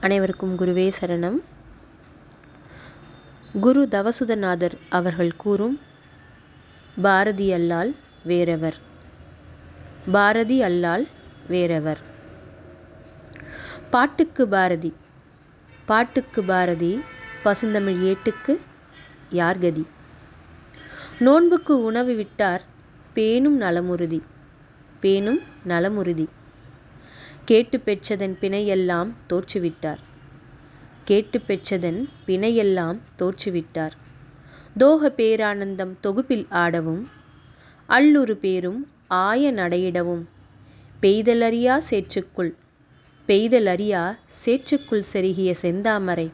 அனைவருக்கும் குருவே சரணம். குரு தவசுதநாதர் அவர்கள் கூறும் பாரதி அல்லால் வேறவர். பாரதி அல்லால் வேறவர். பாட்டுக்கு பாரதி பாட்டுக்கு பாரதி பசுந்தமிழ் ஏட்டுக்கு யார் கதி? நோன்புக்கு உணவு விட்டார் பேணும் நலமுறுதி பேணும் நலமுறுதி கேட்டு பெற்றதன் பிணையெல்லாம் தோற்றுவிட்டார். கேட்டு பெற்றதன் பிணையெல்லாம் தோற்றுவிட்டார். தோக பேரானந்தம் தொகுப்பில் ஆடவும் அல்லுறு பேரும் ஆய நடையிடவும் பெய்தலறியா சேற்றுக்குள் பெய்தலறியா சேற்றுக்குள் செருகிய செந்தாமரை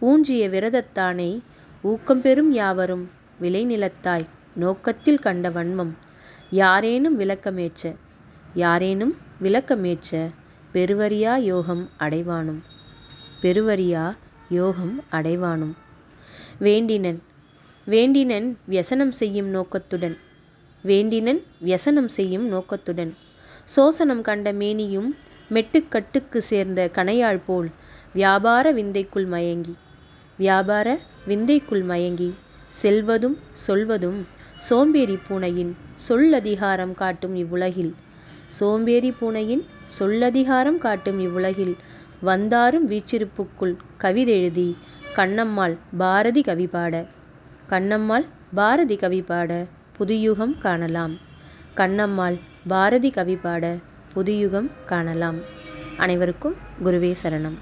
ஊன்றிய விரதத்தானை ஊக்கம் பெறும் யாவரும் விளைநிலத்தாய் நோக்கத்தில் கண்ட வன்மம் யாரேனும் விளக்கமேற்ற யாரேனும் விளக்கமேற்ற பெருவரியா யோகம் அடைவானும். பெருவரியா யோகம் அடைவானும். வேண்டினன் வேண்டினன் வியசனம் செய்யும் நோக்கத்துடன். வேண்டினன் வியசனம் செய்யும் நோக்கத்துடன். சோசனம் கண்ட மேனியும் மெட்டுக்கட்டுக்கு சேர்ந்த கணையாள் போல் வியாபார விந்தைக்குள் மயங்கி. வியாபார விந்தைக்குள் மயங்கி செல்வதும் சொல்வதும் சோம்பேறி பூனையின் சொல் அதிகாரம் காட்டும் இவ்வுலகில். சோம்பேறி பூனையின் சொல்லதிகாரம் காட்டும் இவ்வுலகில் வந்தாரும் வீச்சிருப்புக்குள் கவிதெழுதி கண்ணம்மாள் பாரதி கவி பாட. கண்ணம்மாள் பாரதி கவி பாட புதுயுகம் காணலாம். கண்ணம்மாள் பாரதி கவி பாட புதுயுகம் காணலாம். அனைவருக்கும் குருவே சரணம்.